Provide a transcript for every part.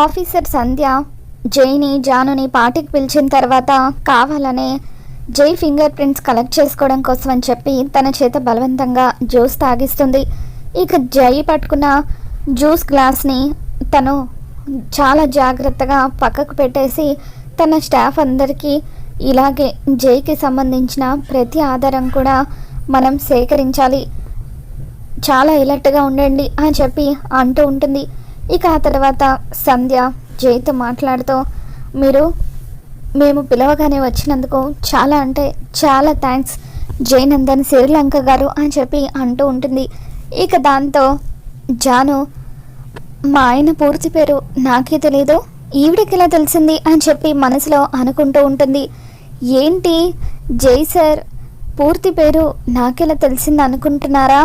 Officer సంధ్య జైని జానుని పార్టీకి పిలిచిన తర్వాత కావాలనే జై ఫింగర్ ప్రింట్స్ కలెక్ట్ చేసుకోవడం కోసం అని చెప్పి తన చేత బలవంతంగా జ్యూస్ తాగిస్తుంది. ఇక జై పట్టుకున్న జ్యూస్ గ్లాస్ని తను చాలా జాగ్రత్తగా పక్కకు పెట్టేసి తన స్టాఫ్ అందరికీ ఇలాగే జైకి సంబంధించిన ప్రతి ఆధారం కూడా మనం సేకరించాలి. చాలా ఎలర్ట్గా ఉండండి అని చెప్పి అంటూ ఉంటుంది. ఇక ఆ తర్వాత సంధ్య జైతో మాట్లాడుతూ మీరు మేము పిలవగానే వచ్చినందుకు చాలా అంటే చాలా థ్యాంక్స్ జయనందన్ శ్రీలంక గారు అని చెప్పి అంటూ ఉంటుంది. ఇక దాంతో జాను మా ఆయన పూర్తి పేరు నాకే తెలీదు. ఈవిడికి ఇలా తెలిసింది? అని చెప్పి మనసులో అనుకుంటూ ఉంటుంది. ఏంటి? జై సార్ పూర్తి పేరు నాకెలా తెలిసింది అనుకుంటున్నారా?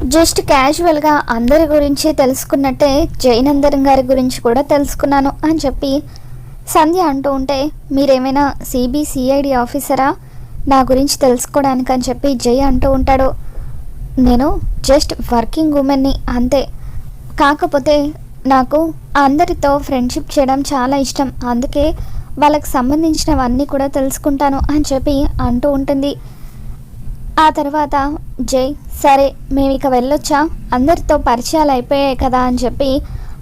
జస్ట్ క్యాజువల్గా అందరి గురించి తెలుసుకున్నట్టే జైనందరం గారి గురించి కూడా తెలుసుకున్నాను అని చెప్పి సంధ్య అంటూ ఉంటే మీరేమైనా సిబిసిఐడి ఆఫీసరా? నా గురించి తెలుసుకోవడానికి అని చెప్పి జై అంటూ ఉంటాడు. నేను జస్ట్ వర్కింగ్ ఉమెన్ని అంతే. కాకపోతే నాకు అందరితో ఫ్రెండ్షిప్ చేయడం చాలా ఇష్టం. అందుకే వాళ్ళకి సంబంధించినవన్నీ కూడా తెలుసుకుంటాను అని చెప్పి అంటూ ఉంటుంది. ఆ తర్వాత జై సరే మేము ఇక వెళ్ళొచ్చా? అందరితో పరిచయాలు అయిపోయాయి కదా అని చెప్పి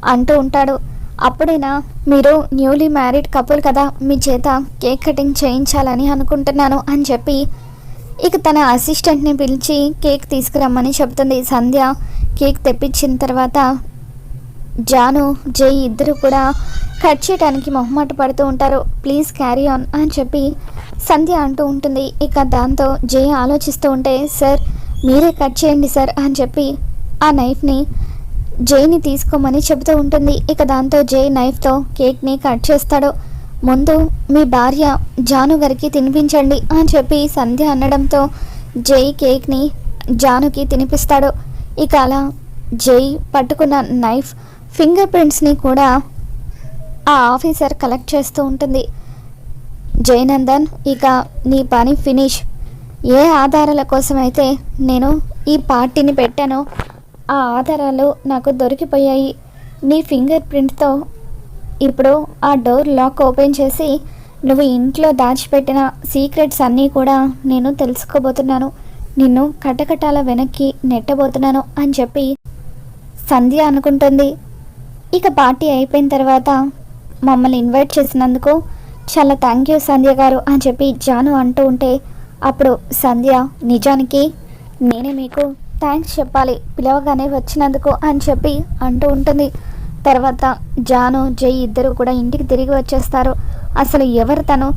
అంటూ ఉంటాడు. అప్పుడైనా మీరు న్యూలీ మ్యారీడ్ కపుల్ కదా మీ చేత కేక్ కటింగ్ చేయించాలని అనుకుంటున్నాను అని చెప్పి ఇక తన అసిస్టెంట్ని పిలిచి కేక్ తీసుకురమ్మని చెప్తుంది సంధ్య కేక్ తెప్పించిన తర్వాత జాను జై ఇద్దరు కూడా కట్ చేయడానికి మొహమాట పడుతూ ఉంటారు. ప్లీజ్ క్యారీ ఆన్ అని చెప్పి సంధ్య అంటూ ఉంటుంది. ఇక దాంతో జై ఆలోచిస్తూ ఉంటే సార్ మీరే కట్ చేయండి సార్ అని చెప్పి ఆ నైఫ్ని జైని తీసుకోమని చెబుతూ ఉంటుంది. ఇక దాంతో జై నైఫ్తో కేక్ని కట్ చేస్తాడు. ముందు మీ భార్య జాను గారికి తినిపించండి అని చెప్పి సంధ్య అనడంతో జై కేక్ని జానుకి తినిపిస్తాడు. ఇక అలా జై పట్టుకున్న నైఫ్ ఫింగర్ ప్రింట్స్ని కూడా ఆ ఆఫీసర్ కలెక్ట్ చేస్తూ ఉంటుంది. జయనందన్ ఇక నీ పని ఫినిష్. ఏ ఆధారాల కోసమైతే నేను ఈ పార్టీని పెట్టానో ఆ ఆధారాలు నాకు దొరికిపోయాయి. నీ ఫింగర్ ప్రింట్తో ఇప్పుడు ఆ డోర్ లాక్ ఓపెన్ చేసి నువ్వు ఇంట్లో దాచిపెట్టిన సీక్రెట్స్ అన్నీ కూడా నేను తెలుసుకోబోతున్నాను. నిన్ను కటకటాల వెనక్కి నెట్టబోతున్నాను అని చెప్పి సంధ్య అనుకుంటుంది. ఇక పార్టీ అయిపోయిన తర్వాత మమ్మల్ని ఇన్వైట్ చేసినందుకు చాలా థ్యాంక్ యూ సంధ్య గారు అని చెప్పి జాను అంటూ ఉంటే అప్పుడు సంధ్య నిజానికి నేనే మీకు థ్యాంక్స్ చెప్పాలి పిలవగానే వచ్చినందుకు అని చెప్పి అంటూ ఉంటుంది. తర్వాత జాను జై ఇద్దరు కూడా ఇంటికి తిరిగి వచ్చేస్తారు. అసలు ఎవరు తను?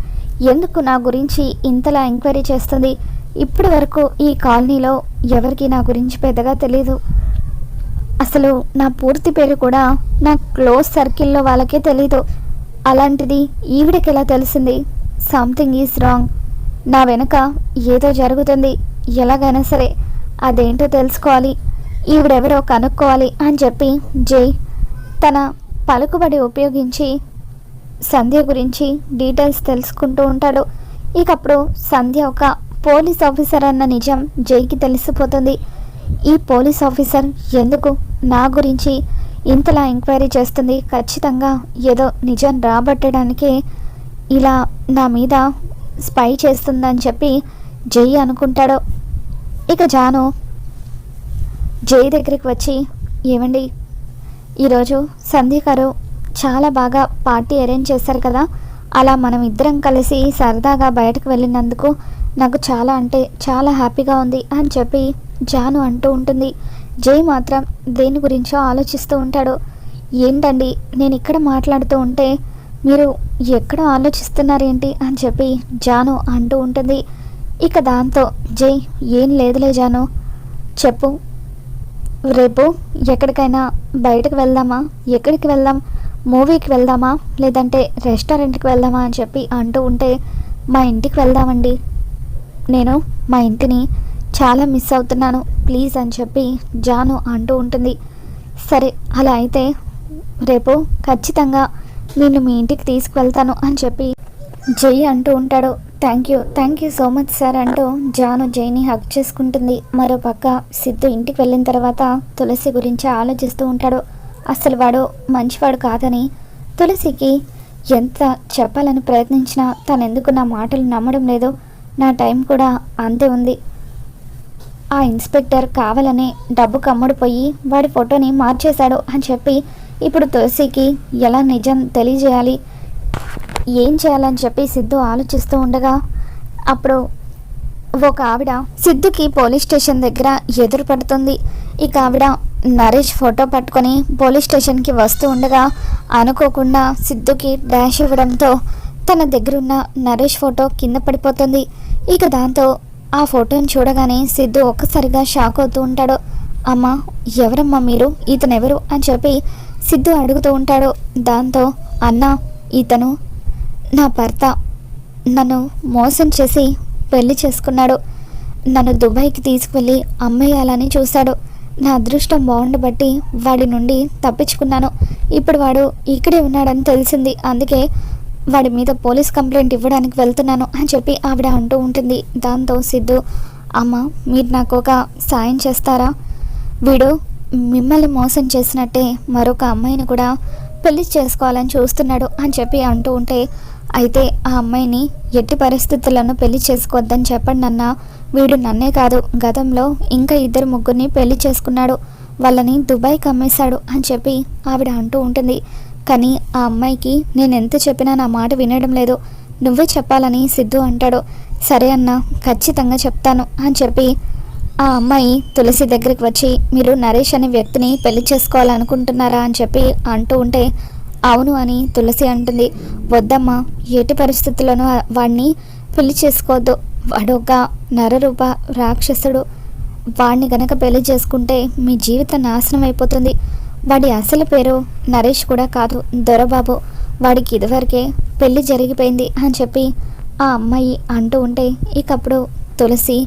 ఎందుకు నా గురించి ఇంతలా ఎంక్వైరీ చేస్తుంది? ఇప్పటి వరకు ఈ కాలనీలో ఎవరికి నా గురించి పెద్దగా తెలీదు. అసలు నా పూర్తి పేరు కూడా నా క్లోజ్ సర్కిల్లో వాళ్ళకే తెలీదు. అలాంటిది ఈవిడికి ఎలా తెలిసింది? Something is wrong. నా వెనుక ఏదో జరుగుతుంది. ఎలాగైనా సరే అదేంటో తెలుసుకోవాలి. ఈవిడెవరో కనుక్కోవాలి అని చెప్పి జై తన పలుకుబడి ఉపయోగించి సంధ్య గురించి డీటెయిల్స్ తెలుసుకుంటూ ఉంటాడు. ఇకప్పుడు సంధ్య ఒక పోలీస్ ఆఫీసర్ అన్న నిజం జైకి తెలిసిపోతుంది. ఈ పోలీస్ ఆఫీసర్ ఎందుకు నా గురించి ఇంతలా ఎంక్వైరీ చేస్తుంది? ఖచ్చితంగా ఏదో నిజం రాబట్టడానికే ఇలా నా మీద స్పై చేస్తుందని చెప్పి జై అనుకుంటాడో? ఇక జాను జై దగ్గరికి వచ్చి ఏమండి ఈరోజు సంధ్య గారు చాలా బాగా పార్టీ అరేంజ్ చేశారు కదా? అలా మనం ఇద్దరం కలిసి సరదాగా బయటకు వెళ్ళినందుకు నాకు చాలా అంటే చాలా హ్యాపీగా ఉంది అని చెప్పి జాను అంటూ ఉంటుంది. జై మాత్రం దేని గురించో ఆలోచిస్తూ ఉంటాడు. ఏంటండి నేను ఇక్కడ మాట్లాడుతూ ఉంటే మీరు ఎక్కడ ఆలోచిస్తున్నారేంటి అని చెప్పి జాను అంటూ ఉంటుంది. ఇక దాంతో జై ఏం లేదులే జాను. చెప్పు. రేపు ఎక్కడికైనా బయటకు వెళ్దామా? ఎక్కడికి వెళ్దాం? మూవీకి వెళ్దామా? లేదంటే రెస్టారెంట్కి వెళ్దామా అని చెప్పి అంటూ ఉంటే మా ఇంటికి వెళ్దామండి. నేను మా ఇంటిని చాలా మిస్ అవుతున్నాను. ప్లీజ్ అని చెప్పి జాను అంటూ ఉంటుంది. సరే అలా అయితే రేపు ఖచ్చితంగా నేను మీ ఇంటికి తీసుకువెళ్తాను అని చెప్పి జై అంటూ ఉంటాడు. Thank you thank you so much sir అంటూ జాను జైని హక్ చేసుకుంటుంది. మరో పక్క సిద్ధు ఇంటికి వెళ్ళిన తర్వాత తులసి గురించి ఆలోచిస్తూ ఉంటాడు. అసలు వాడు మంచివాడు కాదని తులసికి ఎంత చెప్పాలని ప్రయత్నించినా తను ఎందుకు నా మాటలు నమ్మడం లేదు. నా టైం కూడా అంతే ఉంది. ఆ ఇన్స్పెక్టర్ కావాలని డబ్బు కమ్ముడిపోయి వాడి ఫోటోని మార్చేశాడు అని చెప్పి ఇప్పుడు తులసికి ఎలా నిజం తెలియజేయాలి? ఏం చేయాలని చెప్పి సిద్ధు ఆలోచిస్తూ ఉండగా అప్పుడు ఒక ఆవిడ సిద్ధుకి పోలీస్ స్టేషన్ దగ్గర ఎదురు పడుతుంది. ఇక ఆవిడ నరేష్ ఫోటో పట్టుకొని పోలీస్ స్టేషన్కి వస్తూ ఉండగా అనుకోకుండా సిద్ధుకి డాష్ ఇవ్వడంతో తన దగ్గరున్న నరేష్ ఫోటో కింద పడిపోతుంది. ఇక దాంతో ఆ ఫోటోని చూడగానే సిద్ధు ఒక్కసారిగా షాక్ అవుతూ ఉంటాడు. అమ్మ ఎవరమ్మా మీరు? ఇతను ఎవరు? అని చెప్పి సిద్ధు అడుగుతూ ఉంటాడు. దాంతో అన్న ఇతను నా భర్త. నన్ను మోసం చేసి పెళ్ళి చేసుకున్నాడు. నన్ను దుబాయ్కి తీసుకువెళ్ళి అమ్మేయాలని చూశాడు. నా అదృష్టం బాగుండబట్టి వాడి నుండి తప్పించుకున్నాను. ఇప్పుడు వాడు ఇక్కడే ఉన్నాడని తెలిసింది. అందుకే వాడి మీద పోలీస్ కంప్లైంట్ ఇవ్వడానికి వెళ్తున్నాను అని చెప్పి ఆవిడ అంటూ ఉంటుంది. దాంతో సిద్ధు అమ్మ మీరు నాకు ఒక సాయం చేస్తారా? వీడు మిమ్మల్ని మోసం చేసినట్టే మరొక అమ్మాయిని కూడా పెళ్ళి చేసుకోవాలని చూస్తున్నాడు అని చెప్పి అంటూ ఉంటే అయితే ఆ అమ్మాయిని ఎట్టి పరిస్థితులను పెళ్ళి చేసుకోవద్దని చెప్పండి అన్న వీడు నన్నే కాదు. గతంలో ఇంకా ఇద్దరు ముగ్గురిని పెళ్ళి చేసుకున్నాడు. వాళ్ళని దుబాయ్కి అమ్మేశాడు అని చెప్పి ఆవిడ అంటూ ఉంటుంది. కానీ ఆ అమ్మాయికి నేను ఎంత చెప్పినా నా మాట వినడం లేదు. నువ్వే చెప్పాలని సిద్ధు అంటాడు. సరే అన్న ఖచ్చితంగా చెప్తాను అని చెప్పి ఆ అమ్మాయి తులసి దగ్గరికి వచ్చి మీరు నరేష్ అనే వ్యక్తిని పెళ్ళి చేసుకోవాలనుకుంటున్నారా అని చెప్పి అంటూ ఉంటే అవును అని తులసి అంటుంది. వద్దమ్మా ఎటు పరిస్థితుల్లోనూ వాణ్ణి వాడిని పెళ్ళి చేసుకోవద్దు. వాడు ఒక నరరూప రాక్షసుడు. వాడిని గనక పెళ్ళి చేసుకుంటే మీ జీవితం నాశనం అయిపోతుంది. వాడి అసలు పేరు నరేష్ కూడా కాదు దొరబాబు. వాడికి ఇదివరకే పెళ్ళి జరిగిపోయింది అని చెప్పి ఆ అమ్మాయి అంటూ ఉంటే ఇకప్పుడు తులసి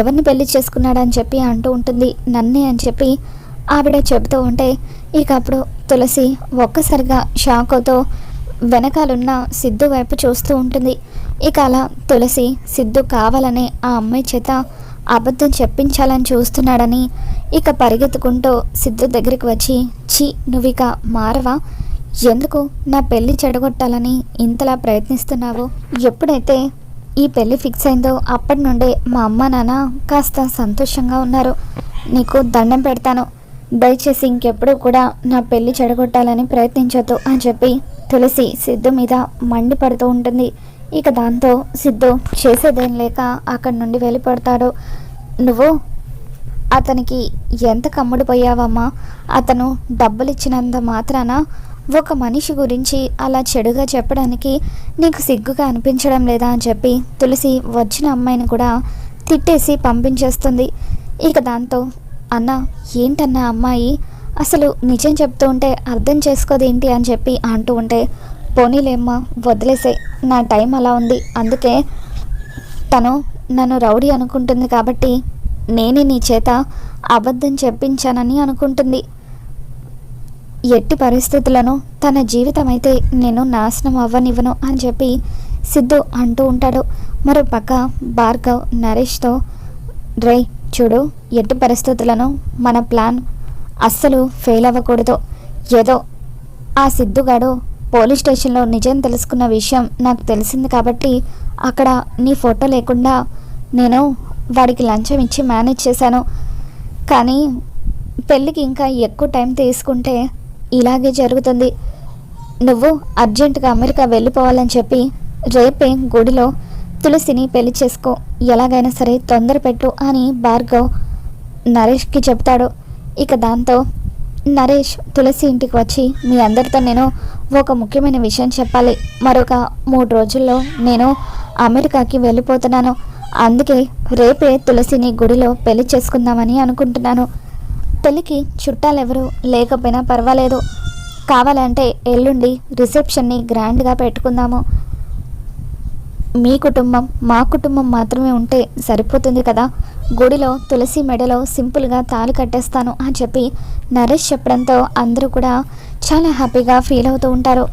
ఎవరిని పెళ్ళి చేసుకున్నాడని చెప్పి అంటూ ఉంటుంది నన్నే అని చెప్పి ఆవిడ చెబుతూ ఉంటే ఇకప్పుడు తులసి ఒక్కసారిగా షాకుతో వెనకాలన్న సిద్ధు వైపు చూస్తూ ఉంటుంది. ఇక అలా తులసి సిద్ధు కావాలనే ఆ అమ్మాయి చేత అబద్ధం చెప్పించాలని చూస్తున్నాడని ఇక పరిగెత్తుకుంటూ సిద్ధు దగ్గరికి వచ్చి ఛీ నువ్విక మారవా? ఎందుకు? నా పెళ్ళి చెడగొట్టాలని ఇంతలా ప్రయత్నిస్తున్నావు? ఎప్పుడైతే ఈ పెళ్ళి ఫిక్స్ అయిందో అప్పటి నుండే మా అమ్మ నాన్న కాస్త సంతోషంగా ఉన్నారు. నీకు దండం పెడతాను. దయచేసి ఇంకెప్పుడు కూడా నా పెళ్ళి చెడగొట్టాలని ప్రయత్నించొద్దు అని చెప్పి తులసి సిద్ధు మీద మండిపడుతూ ఉంటుంది. ఇక దాంతో సిద్ధు చేసేదేం లేక అక్కడి నుండి వెళ్ళిపడతాడు నువ్వు అతనికి ఎంత కమ్ముడిపోయావమ్మా? అతను డబ్బులిచ్చినంత మాత్రాన ఒక మనిషి గురించి అలా చెడుగా చెప్పడానికి నీకు సిగ్గుగా అనిపించడం లేదా అని చెప్పి తులసి వచ్చిన అమ్మాయిని కూడా తిట్టేసి పంపించేస్తుంది. ఇక దాంతో అన్న ఏంటన్న అమ్మాయి? అసలు నిజం చెప్తూ ఉంటే అర్థం చేసుకోదేంటి అని చెప్పి అంటూ ఉంటే పోనీలేమ్మా వదిలేసే. నా టైం అలా ఉంది. అందుకే తను నన్ను రౌడీ అనుకుంటుంది కాబట్టి నేనే నీ చేత అబద్ధం చెప్పించానని అనుకుంటుంది. ఎట్టి పరిస్థితులను తన జీవితం అయితే నేను నాశనం అవ్వనివ్వను అని చెప్పి సిద్ధు అంటూ ఉంటాడు. మరో పక్క భార్గవ్ నరేష్తో రే చూడు ఎట్టి పరిస్థితులను మన ప్లాన్ అస్సలు ఫెయిల్ అవ్వకూడదు. ఏదో ఆ సిద్ధుగాడు పోలీస్ స్టేషన్లో నిజం తెలుసుకున్న విషయం నాకు తెలిసింది కాబట్టి అక్కడ నీ ఫోటో లేకుండా నేను వాడికి లంచం ఇచ్చి మేనేజ్ చేశాను. కానీ పెళ్ళికి ఇంకా ఎక్కువ టైం తీసుకుంటే ఇలాగే జరుగుతుంది. నువ్వు అర్జెంటుగా అమెరికా వెళ్ళిపోవాలని చెప్పి రేపే గుడిలో తులసిని పెళ్ళి చేసుకో. ఎలాగైనా సరే తొందర పెట్టు అని భార్గవ్ నరేష్కి చెప్తాడు. ఇక దాంతో నరేష్ తులసి ఇంటికి వచ్చి మీ అందరితో నేను ఒక ముఖ్యమైన విషయం చెప్పాలి. మరొక మూడు రోజుల్లో నేను అమెరికాకి వెళ్ళిపోతున్నాను. అందుకే రేపే తులసిని గుడిలో పెళ్ళి చేసుకుందామని అనుకుంటున్నాను. పెళ్ళికి చుట్టాలెవరూ లేకపోయినా పర్వాలేదు. కావాలంటే ఎల్లుండి రిసెప్షన్ని గ్రాండ్గా పెట్టుకుందాము. మీ కుటుంబం మా కుటుంబం మాత్రమే ఉంటే సరిపోతుంది కదా? గుడిలో తులసి మెడలో సింపుల్గా తాళి కట్టేస్తాను అని చెప్పి నరేష్ చెప్పడంతో అందరూ కూడా చాలా హ్యాపీగా ఫీల్ అవుతూ ఉంటారు.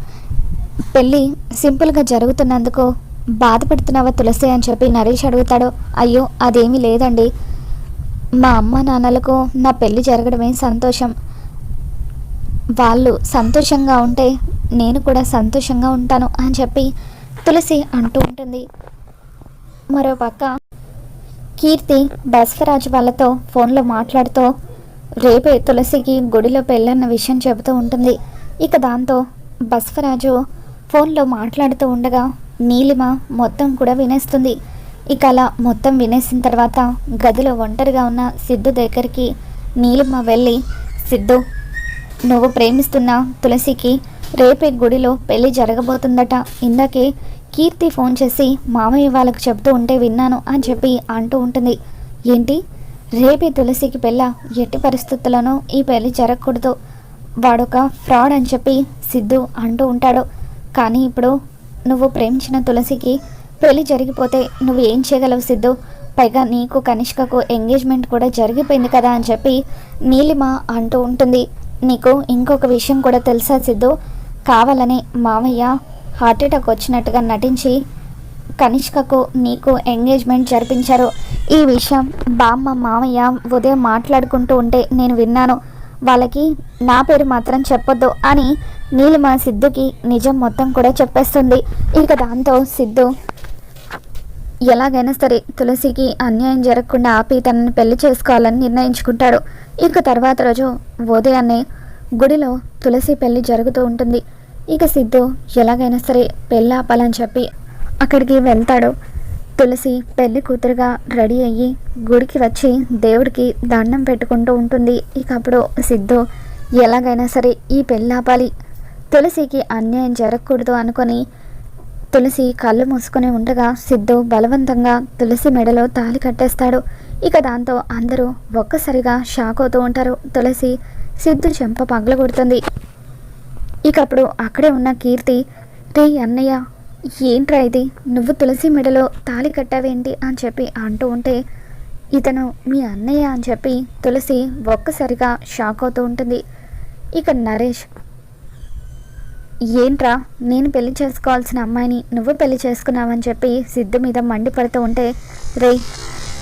పెళ్ళి సింపుల్గా జరుగుతున్నందుకు బాధపడుతున్నావా తులసి అని చెప్పి నరేష్ అడుగుతాడు. అయ్యో అదేమీ లేదండి. మా అమ్మ నాన్నలకు నా పెళ్ళి జరగడమే సంతోషం. వాళ్ళు సంతోషంగా ఉంటే నేను కూడా సంతోషంగా ఉంటాను అని చెప్పి తులసి అంటూ ఉంటుంది. మరో పక్క కీర్తి బస్వరాజు వాళ్ళతో ఫోన్లో మాట్లాడుతూ రేపే తులసికి గుడిలో పెళ్ళన్న విషయం చెబుతూ ఉంటుంది. ఇక దాంతో బస్వరాజు ఫోన్లో మాట్లాడుతూ ఉండగా నీలిమ మొత్తం కూడా వినేస్తుంది. ఇక అలా మొత్తం వినేసిన తర్వాత గదిలో ఒంటరిగా ఉన్న సిద్ధు దగ్గరికి నీలిమ వెళ్ళి సిద్ధు నువ్వు ప్రేమిస్తున్న తులసికి రేపే గుడిలో పెళ్ళి జరగబోతుందట. ఇందాకే కీర్తి ఫోన్ చేసి మామయ్య వాళ్ళకు చెబుతూ ఉంటే విన్నాను అని చెప్పి అంటూ ఉంటుంది. ఏంటి? రేపే తులసికి పెళ్ళ? ఎట్టి పరిస్థితుల్లోనూ ఈ పెళ్ళి జరగకూడదు. వాడొక ఫ్రాడ్ అని చెప్పి సిద్ధు అంటూ ఉంటాడు. కానీ ఇప్పుడు నువ్వు ప్రేమించిన తులసికి పెళ్ళి జరిగిపోతే నువ్వు ఏం చేయగలవు సిద్ధు? పైగా నీకు కనిష్కకు ఎంగేజ్మెంట్ కూడా జరిగిపోయింది కదా అని చెప్పి నీలిమ అంటూ ఉంటుంది. నీకు ఇంకొక విషయం కూడా తెలుసా సిద్ధు? కావాలని మామయ్య హార్ట్ అటాక్ వచ్చినట్టుగా నటించి కనిష్కకు నీకు ఎంగేజ్మెంట్ జరిపించారు. ఈ విషయం బామ్మ మామయ్య ఉదయం మాట్లాడుకుంటూ ఉంటే నేను విన్నాను. వాళ్ళకి నా పేరు మాత్రం చెప్పొద్దు అని నీలిమ సిద్ధుకి నిజం మొత్తం కూడా చెప్పేస్తుంది. ఇక దాంతో సిద్ధు ఎలాగైనా సరే తులసికి అన్యాయం జరగకుండా ఆపి తనని పెళ్ళి చేసుకోవాలని నిర్ణయించుకుంటాడు. ఇక తర్వాత రోజు ఉదయాన్నే గుడిలో తులసి పెళ్ళి జరుగుతూ ఉంటుంది. ఇక సిద్ధు ఎలాగైనా సరే పెళ్ళి ఆపాలని చెప్పి అక్కడికి వెళ్తాడు. తులసి పెళ్ళి కూతురుగా రెడీ అయ్యి గుడికి వచ్చి దేవుడికి దండం పెట్టుకుంటూ ఉంటుంది. ఇక అప్పుడు సిద్ధు ఎలాగైనా సరే ఈ పెళ్ళి ఆపాలి. తులసికి అన్యాయం జరగకూడదు అనుకొని తులసి కళ్ళు మూసుకొని ఉండగా సిద్ధు బలవంతంగా తులసి మెడలో తాలి కట్టేస్తాడు. ఇక దాంతో అందరూ ఒక్కసారిగా షాక్ అవుతూ ఉంటారు. తులసి సిద్ధు చెంప పగలగొడుతుంది. ఇక అప్పుడు అక్కడే ఉన్న కీర్తి రే అన్నయ్య ఏంట్రా ఇది? నువ్వు తులసి మెడలో తాలి కట్టావేంటి? అని చెప్పి అంటూ ఉంటే ఇతను మీ అన్నయ్య అని చెప్పి తులసి ఒక్కసారిగా షాక్ అవుతూ ఉంటుంది. ఇక నరేష్ ఏంట్రా? నేను పెళ్ళి చేసుకోవాల్సిన అమ్మాయిని నువ్వు పెళ్ళి చేసుకున్నావని చెప్పి సిద్ధు మీద మండిపడుతూ ఉంటే రే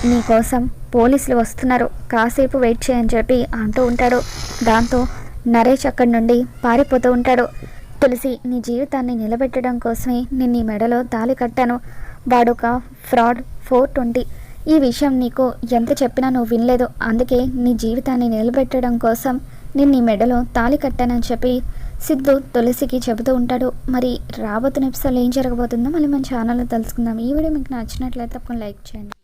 నీకోసం పోలీసులు వస్తున్నారు. కాసేపు వెయిట్ చేయని చెప్పి అంటూ ఉంటాడు. దాంతో నరేష్ అక్కడి నుండి పారిపోతూ ఉంటాడు. తులసి నీ జీవితాన్ని నిలబెట్టడం కోసమే నేను నీ మెడలో తాళి కట్టాను. వాడొక ఫ్రాడ్ ఫోర్ ట్వంటీ ఈ విషయం నీకు ఎంత చెప్పినా నువ్వు వినలేదు. అందుకే నీ జీవితాన్ని నిలబెట్టడం కోసం నేను నీ మెడలో తాళి కట్టానని చెప్పి సిద్ధు తులసికి చెబుతూ ఉంటాడు. మరి రాబోతున్న ఎపిసోడ్లో ఏం జరగబోతుందో మళ్ళీ మన ఛానల్లో తెలుసుకుందాం. ఈ వీడియో మీకు నచ్చినట్లయితే తప్పకుండా లైక్ చేయండి.